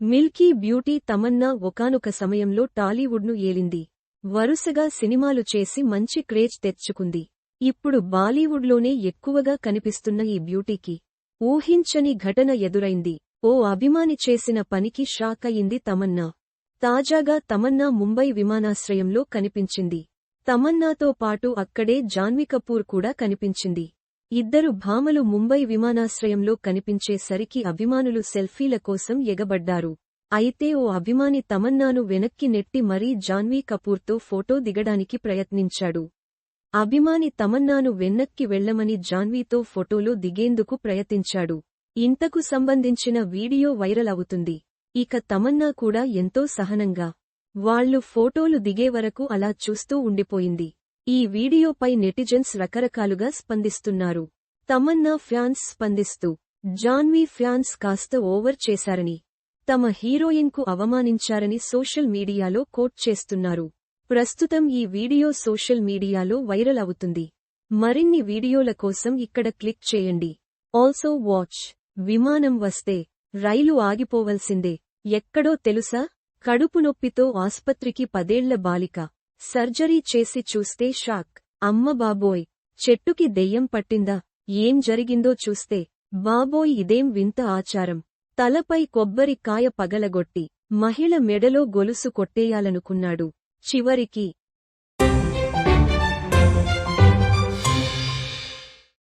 Milky beauty Tamannaah ఒకానొక సమయంలో టాలీవుడ్ను ఏలింది. వరుసగా సినిమాలు చేసి మంచి క్రేజ్ తెచ్చుకుంది. ఇప్పుడు బాలీవుడ్లోనే ఎక్కువగా కనిపిస్తున్న ఈ బ్యూటీకి ఊహించని ఘటన ఎదురైంది. ఓ అభిమాని చేసిన పనికి షాక్ అయింది తమన్నా. తాజాగా తమన్నా ముంబై విమానాశ్రయంలో కనిపించింది. తమన్నాతో పాటు అక్కడే జాన్వీ కపూర్ కూడా కనిపించింది. ఇద్దరు భామలు ముంబై విమానాశ్రయంలో కనిపించేసరికి అభిమానులు సెల్ఫీల కోసం ఎగబడ్డారు. అయితే ఓ అభిమాని తమన్నాను వెనక్కి నెట్టి మరీ జాన్వీ కపూర్తో ఫోటో దిగడానికి ప్రయత్నించాడు. అభిమాని తమన్నాను వెనక్కి వెళ్ళమని జాన్వీతో ఫోటోలో దిగేందుకు ప్రయత్నించాడు. ఇంతకు సంబంధించిన వీడియో వైరల్ అవుతుంది. ఇక తమన్నా కూడా ఎంతో సహనంగా వాళ్ళు ఫోటోలు దిగే వరకు అలా చూస్తూ ఉండిపోయింది. ఈ వీడియోపై నెటిజన్స్ రకరకాలుగా స్పందిస్తున్నారు. తమన్నా ఫ్యాన్స్ స్పందిస్తూ జాన్వీ ఫ్యాన్స్ కాస్త ఓవర్ చేశారని తమ హీరోయిన్కు అవమానించారని సోషల్ మీడియాలో కోట్ చేస్తున్నారు. ప్రస్తుతం ఈ వీడియో సోషల్ మీడియాలో వైరల్ అవుతుంది. మరిన్ని వీడియోల కోసం ఇక్కడ క్లిక్ చేయండి. Also watch. విమానం వస్తే రైలు ఆగిపోవలసిందే. ఎక్కడో తెలుసా? కడుపు నొప్పితో ఆస్పత్రికి పదేళ్ళ బాలిక. సర్జరీ చేసి చూస్తే షాక్. అమ్మ బాబోయ్ చెట్టుకి దెయ్యం పట్టిందా? ఏం జరిగిందో చూస్తే బాబోయ్ ఇదేం వింత ఆచారం. తలపై కొబ్బరి కాయ పగలగొట్టి మహిళ మెడలో గొలుసు కొట్టేయాలనుకున్నాడు. చివరికి